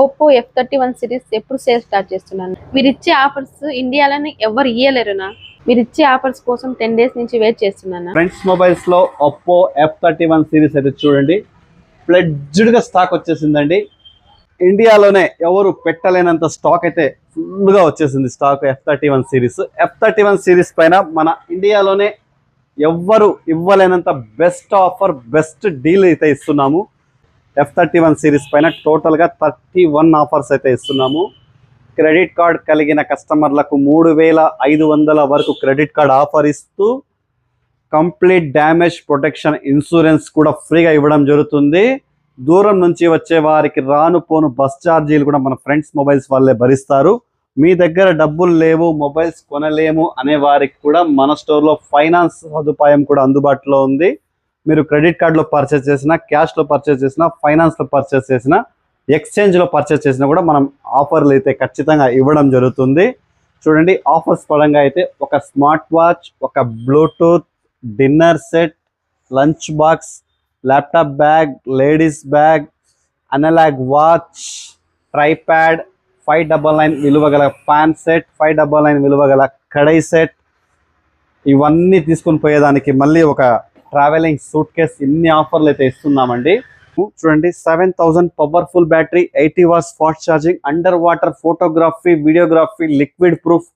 Oppo F thirty one series ఎప్పుడు sale start చేస్తున్నాను. మీరు ఇచ్చే ఆఫర్స్ ఇండియాలోనే ఎవరు ఇయ్యలేరునా మీరు ఇచ్చే ఆఫర్స్ కోసం టెన్ డేస్ నుంచి వెయిట్ చేస్తున్నాను. Friends మొబైల్స్లో Oppo F thirty one series అయితే చూడండి. ఫ్లెడ్జ్డ్గా స్టాక్ వచ్చేసిందండి. ఇండియాలోనే ఎవరు పెట్టలేనంత స్టాక్ అయితే ఫుల్గా వచ్చేసింది stock F thirty one series. F thirty one series పైన మన ఇండియాలోనే ఎవ్వరు ఇవ్వలేనంత బెస్ట్ ఆఫర్ బెస్ట్ డీల్ అయితే ఇస్తున్నాము. ఎఫ్ థర్టీ వన్ సిరీస్ పైన టోటల్గా థర్టీ వన్ ఆఫర్స్ అయితే ఇస్తున్నాము. క్రెడిట్ కార్డ్ కలిగిన కస్టమర్లకు మూడు వేల ఐదు వందల వరకు క్రెడిట్ కార్డ్ ఆఫర్ ఇస్తూ కంప్లీట్ డ్యామేజ్ ప్రొటెక్షన్ ఇన్సూరెన్స్ కూడా ఫ్రీగా ఇవ్వడం జరుగుతుంది. దూరం నుంచి వచ్చే వారికి రాను పోను బస్ ఛార్జీలు కూడా మన ఫ్రెండ్స్ మొబైల్స్ వాళ్ళే భరిస్తారు. మీ దగ్గర డబ్బులు లేవు మొబైల్స్ కొనలేము అనే వారికి కూడా మన స్టోర్లో ఫైనాన్స్ సదుపాయం కూడా అందుబాటులో ఉంది. మీరు క్రెడిట్ కార్డులో పర్చేస్ చేసినా క్యాష్లో పర్చేస్ చేసినా ఫైనాన్స్లో పర్చేస్ చేసినా ఎక్స్చేంజ్లో పర్చేస్ చేసినా కూడా మనం ఆఫర్లు అయితే ఖచ్చితంగా ఇవ్వడం జరుగుతుంది. చూడండి ఆఫర్స్ పరంగా అయితే ఒక స్మార్ట్ వాచ్ ఒక bluetooth dinner set lunch box laptop bag ladies bag analog watch tripod five double nine విలువ గల fan set five double nine విలువ గల కడై సెట్. ఇవన్నీ తీసుకొని పోయేదానికి మళ్ళీ ఒక ట్రావెలింగ్ సూట్ కేస్ ఇన్ని ఆఫర్లు అయితే ఇస్తున్నామండి. చూడండి seven thousand powerful battery eighty watts fast charging under water photography videography liquid proof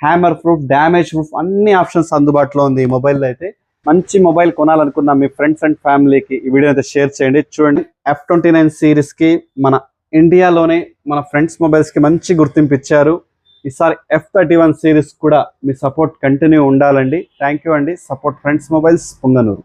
hammer proof damage proof అన్ని ఆప్షన్స్ అందుబాటులో ఉంది ఈ మొబైల్ అయితే. మంచి మొబైల్ కొనాలనుకున్న మీ ఫ్రెండ్స్ అండ్ ఫ్యామిలీకి ఈ వీడియో అయితే షేర్ చేయండి. చూడండి ఎఫ్ ట్వంటీ నైన్ సిరీస్కి మన ఇండియాలోనే మన ఫ్రెండ్స్ మొబైల్స్కి మంచి గుర్తింపు ఇచ్చారు. ఈసారి ఎఫ్ థర్టీ వన్ సిరీస్ కూడా మీ సపోర్ట్ కంటిన్యూ ఉండాలండి. థ్యాంక్ యూ అండి. Support friends mobiles Punganur